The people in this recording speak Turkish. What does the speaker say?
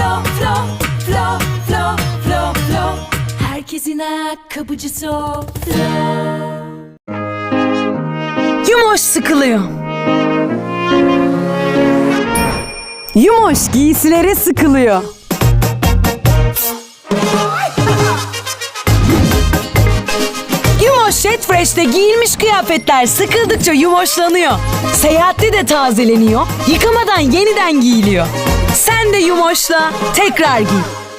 flo, flo, flo, flo, flo, flo. Herkesin ayakkabıcısı o. Flo. Yumoş sıkılıyor. Yumoş giysilere sıkılıyor. Yumoş Jet Fresh'te giyilmiş kıyafetler sıkıldıkça yumoşlanıyor. Seyahatte de tazeleniyor, yıkamadan yeniden giyiliyor. Sen de yumoşla tekrar giy.